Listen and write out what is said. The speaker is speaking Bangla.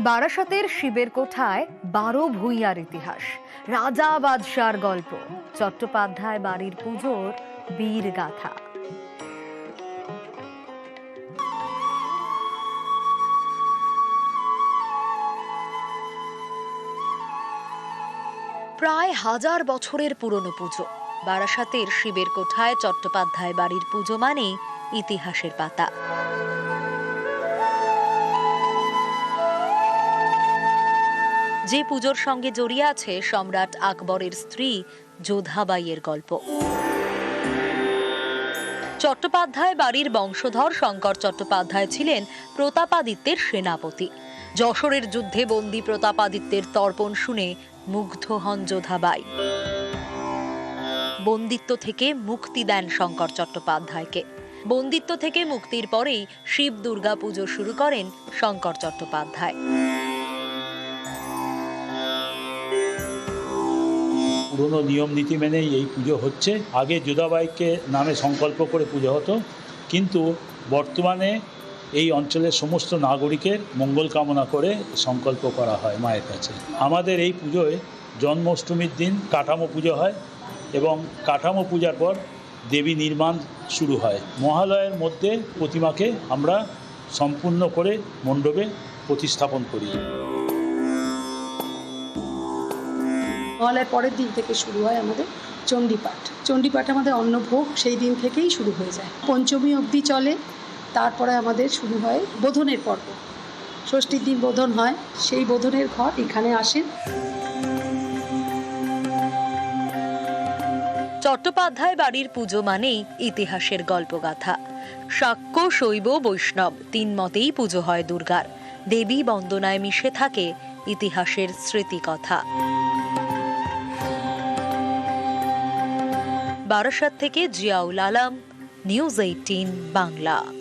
বারাসতের শিবের কোঠায় বারো ভূঁইয়ার ইতিহাস, রাজা বাদশার গল্প, চট্টোপাধ্যায় বাড়ির পুজোর বীর গাথা। প্রায় হাজার বছরের পুরনো পুজো, বারাসাতের শিবের কোঠায় চট্টোপাধ্যায় বাড়ির পুজো মানে ইতিহাসের পাতা। যে পুজোর সঙ্গে জড়িয়ে আছে সম্রাট আকবরের স্ত্রী যোধাবাইয়ের গল্প। চট্টোপাধ্যায় বাড়ির বংশধর শঙ্কর চট্টোপাধ্যায় ছিলেন প্রতাপাদিত্যের সেনাপতি। যশোরের যুদ্ধে বন্দী প্রতাপাদিত্যের তর্পণ শুনে মুগ্ধ হন যোধাবাই। বন্দিত্ব থেকে মুক্তি দেন শঙ্কর চট্টোপাধ্যায়কে। বন্দিত্ব থেকে মুক্তির পরেই শিব দুর্গা পুজো শুরু করেন শঙ্কর চট্টোপাধ্যায়। পুরনো নিয়ম নীতি মেনেই এই পুজো হচ্ছে। আগে যোধাবাইকে নামে সংকল্প করে পুজো হতো। কিন্তু বর্তমানে এই অঞ্চলের সমস্ত নাগরিকের মঙ্গল কামনা করে সংকল্প করা হয় মায়ের কাছে। আমাদের এই পুজোয় জন্মাষ্টমীর দিন কাঠামো পুজো হয় এবং কাঠামো পূজার পর দেবী নির্মাণ শুরু হয়। মহালয়ের মধ্যে প্রতিমাকে আমরা সম্পূর্ণ করে মণ্ডপে প্রতিস্থাপন করি। মহালয়ার পরের দিন থেকে শুরু হয় আমাদের চণ্ডীপাঠ। চণ্ডীপাঠ আমাদের অন্নভোগ সেই দিন থেকেই শুরু হয়ে যায়। পঞ্চমী অবধি চলে, তারপরে আমাদের শুরু হয় বোধনের পর্ব। ষষ্ঠীর দিন বোধন হয়, সেই বোধনের ঘর এখানে আসেন চট্টোপাধ্যায় বাড়ির পুজো মানেই ইতিহাসের গল্পগাথা। শাক্য শৈব, বৈষ্ণব তিন মতেই পুজো হয় দুর্গার। দেবী বন্দনায় মিশে থাকে ইতিহাসের স্মৃতিকথা। বারাসাত থেকে জিয়াউল আলম নিউজ এইটিন বাংলা।